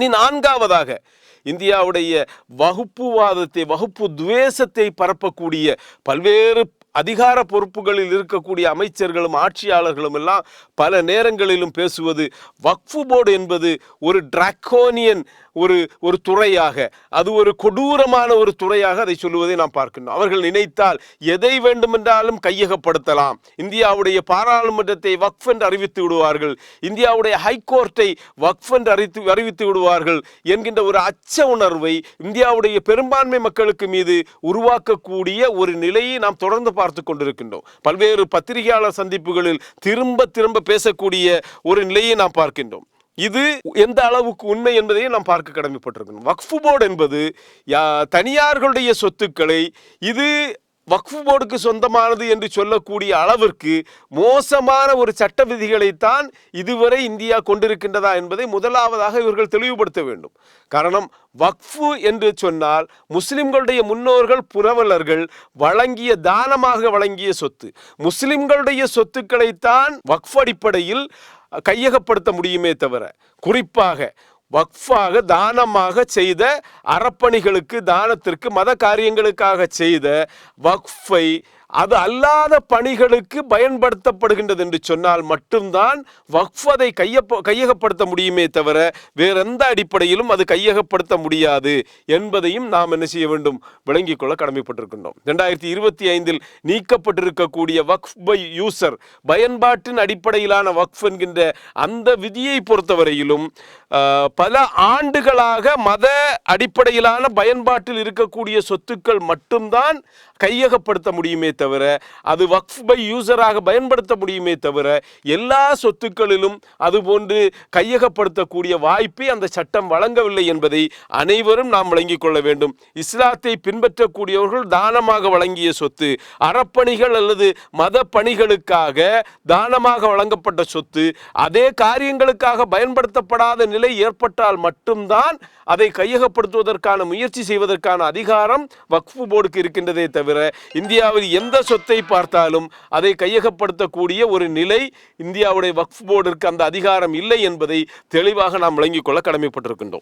இனி நான்காவதாக இந்தியாவுடைய வகுப்புவாதத்தை வகுப்பு துவேஷத்தை பரப்பக்கூடிய பல்வேறு அதிகார பொறுப்புகளில் இருக்கக்கூடிய அமைச்சர்களும் ஆட்சியாளர்களும் எல்லாம் பல நேரங்களிலும் பேசுவது வக்ஃபு போர்டு என்பது ஒரு டிராக்கோனியன் ஒரு ஒரு துறையாக அது ஒரு கொடூரமான ஒரு துறையாக அதை சொல்லுவதை நாம் பார்க்கின்றோம். அவர்கள் நினைத்தால் எதை வேண்டுமென்றாலும் கையகப்படுத்தலாம். இந்தியாவுடைய பாராளுமன்றத்தை வக்ஃப் என்று அறிவித்து விடுவார்கள். இந்தியாவுடைய ஹைகோர்ட்டை வக்ஃப் என்று அறிவித்து அறிவித்து விடுவார்கள் என்கின்ற ஒரு அச்ச உணர்வை இந்தியாவுடைய பெரும்பான்மை மக்களுக்கு மீது உருவாக்கக்கூடிய ஒரு நிலையை நாம் தொடர்ந்து பார்த்து கொண்டிருக்கின்றோம். பல்வேறு பத்திரிகையாளர் சந்திப்புகளில் திரும்ப திரும்ப பேசக்கூடிய ஒரு நிலையை நாம் பார்க்கின்றோம். இது எந்த அளவுக்கு உண்மை என்பதையும் நாம் பார்க்க கடமைப்பட்டிருக்கணும். வக்ஃபு போர்டு என்பது தனியார்களுடைய சொத்துக்களை இது வக்ஃபு போர்டுக்கு சொந்தமானது என்று சொல்லக்கூடிய அளவிற்கு மோசமான ஒரு சட்ட விதிகளைத்தான் இதுவரை இந்தியா கொண்டிருக்கின்றதா என்பதை முதலாவதாக இவர்கள் தெளிவுபடுத்த வேண்டும். காரணம் வக்ஃபு என்று சொன்னால் முஸ்லிம்களுடைய முன்னோர்கள் புரவலர்கள் வழங்கிய தானமாக வழங்கிய சொத்து. முஸ்லிம்களுடைய சொத்துக்களைத்தான் வக்ஃப் அடிப்படையில் கையகப்படுத்த முடியுமே தவிர குறிப்பாக வக்ஃபாக தானமாக செய்த அறப்பணிகளுக்கு தானத்திற்கு மத காரியங்களுக்காக செய்த வக்ஃபை அது அல்லாத பணிகளுக்கு பயன்படுத்தப்படுகின்றது என்று சொன்னால் மட்டும்தான் வக்ஃபதை கையப்ப கையகப்படுத்த முடியுமே தவிர வேற எந்த அடிப்படையிலும் அது கையகப்படுத்த முடியாது என்பதையும் நாம் என்ன செய்ய வேண்டும்? விளங்கிக் கொள்ள கடமைப்பட்டிருக்கின்றோம். ரெண்டாயிரத்தி இருபத்தி ஐந்தில் நீக்கப்பட்டிருக்கக்கூடிய வக்ஃப் பை யூசர் பயன்பாட்டின் அடிப்படையிலான வக்ஃப் என்கின்ற அந்த விதியை பொறுத்தவரையிலும் பல ஆண்டுகளாக மத அடிப்படையிலான பயன்பாட்டில் இருக்கக்கூடிய சொத்துக்கள் மட்டும்தான் கையகப்படுத்த முடியுமே தவிர அது வக்ஃப் பை யூசராக பயன்படுத்த முடியுமே தவிர எல்லா சொத்துக்களிலும் அதுபோன்று கையகப்படுத்தக்கூடிய வாய்ப்பை அந்த சட்டம் வழங்கவில்லை என்பதை அனைவரும் நாம் விளங்கிக் கொள்ள வேண்டும். இஸ்லாத்தை பின்பற்றக்கூடியவர்கள் தானமாக வழங்கிய சொத்து அறப்பணிகள் அல்லது மத பணிகளுக்காக தானமாக வழங்கப்பட்ட சொத்து அதே காரியங்களுக்காக பயன்படுத்தப்படாத நிலை ஏற்பட்டால் மட்டும்தான் அதை கையகப்படுத்துவதற்கான முயற்சி செய்வதற்கான அதிகாரம் வக்ஃபு போர்டுக்கு இருக்கின்றதே தவிர இந்தியாவில் எந்த எந்த சொத்தை பார்த்தாலும் அதை கையகப்படுத்தக்கூடிய ஒரு நிலை இந்தியாவுடைய வக்ஃப் போர்டிற்கு அந்த அதிகாரம் இல்லை என்பதை தெளிவாக நாம் விளங்கிக் கொள்ள கடமைப்பட்டிருக்கின்றோம்.